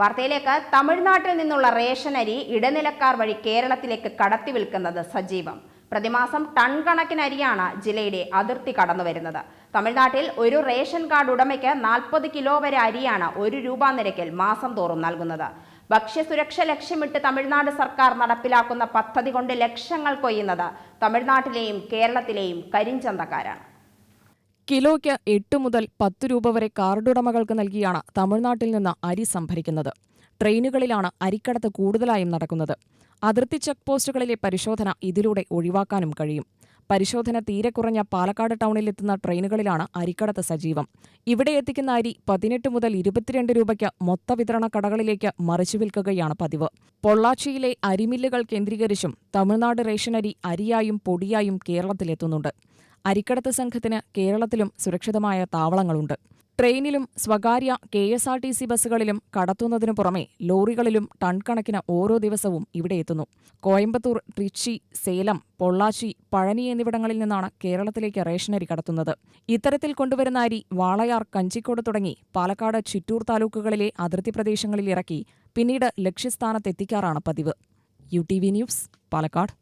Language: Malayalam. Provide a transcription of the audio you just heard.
വാർത്തയിലേക്ക് തമിഴ്നാട്ടിൽ നിന്നുള്ള റേഷൻ അരി ഇടനിലക്കാർ വഴി കേരളത്തിലേക്ക് കടത്തി വിൽക്കുന്നത് സജീവം. പ്രതിമാസം ടൺ കണക്കിന് അരിയാണ് ജില്ലയുടെ അതിർത്തി കടന്നു വരുന്നത്. തമിഴ്നാട്ടിൽ ഒരു റേഷൻ കാർഡ് ഉടമയ്ക്ക് നാൽപ്പത് കിലോ വരെ അരിയാണ് ഒരു രൂപ നിരക്കിൽ മാസം തോറും നൽകുന്നത്. ഭക്ഷ്യസുരക്ഷ ലക്ഷ്യമിട്ട് തമിഴ്നാട് സർക്കാർ നടപ്പിലാക്കുന്ന പദ്ധതി കൊണ്ട് ലക്ഷങ്ങൾ കൊയ്യുന്നത് തമിഴ്നാട്ടിലെയും കേരളത്തിലെയും കരിഞ്ചന്തക്കാരാണ്. കിലോയ്ക്ക് എട്ട് മുതൽ പത്ത് രൂപ വരെ കാർഡുടമകൾക്ക് നൽകിയാണ് തമിഴ്നാട്ടിൽ നിന്ന് അരി സംഭരിക്കുന്നത്. ട്രെയിനുകളിലാണ് അരിക്കടത്ത് കൂടുതലായും നടക്കുന്നത്. അതിർത്തി ചെക്ക് പോസ്റ്റുകളിലെ പരിശോധന ഇതിലൂടെ ഒഴിവാക്കാനും കഴിയും. പരിശോധന തീരെ കുറഞ്ഞ പാലക്കാട് ടൗണിലെത്തുന്ന ട്രെയിനുകളിലാണ് അരിക്കടത്ത് സജീവം. ഇവിടെ എത്തിക്കുന്ന അരി പതിനെട്ട് മുതൽ ഇരുപത്തിരണ്ട് രൂപയ്ക്ക് മൊത്ത വിതരണ കടകളിലേക്ക് മറിച്ചു വിൽക്കുകയാണ് പതിവ്. പൊള്ളാച്ചിയിലെ അരിമില്ലുകൾ കേന്ദ്രീകരിച്ചും തമിഴ്നാട് റേഷൻ അരി അരിയായും പൊടിയായും കേരളത്തിലെത്തുന്നുണ്ട്. അരിക്കടത്ത് സംഘത്തിന് കേരളത്തിലും സുരക്ഷിതമായ താവളങ്ങളുണ്ട്. ട്രെയിനിലും സ്വകാര്യ K S R T C ബസ്സുകളിലും കടത്തുന്നതിനു പുറമെ ലോറികളിലും ടൺ കണക്കിന് ഓരോ ദിവസവും ഇവിടെ എത്തുന്നു. കോയമ്പത്തൂർ ട്രിച്ചി സേലം പൊള്ളാച്ചി പഴനി എന്നിവിടങ്ങളിൽ നിന്നാണ് കേരളത്തിലേക്ക് റേഷനരി കടത്തുന്നത്. ഇത്തരത്തിൽ കൊണ്ടുവരുന്ന അരി വാളയാർ കഞ്ചിക്കോട് തുടങ്ങി പാലക്കാട് ചിറ്റൂർ താലൂക്കുകളിലെ അതിർത്തി പ്രദേശങ്ങളിൽ ഇറക്കി പിന്നീട് ലക്ഷ്യസ്ഥാനത്തെത്തിക്കാറാണ് പതിവ്. U T V news Palakkad.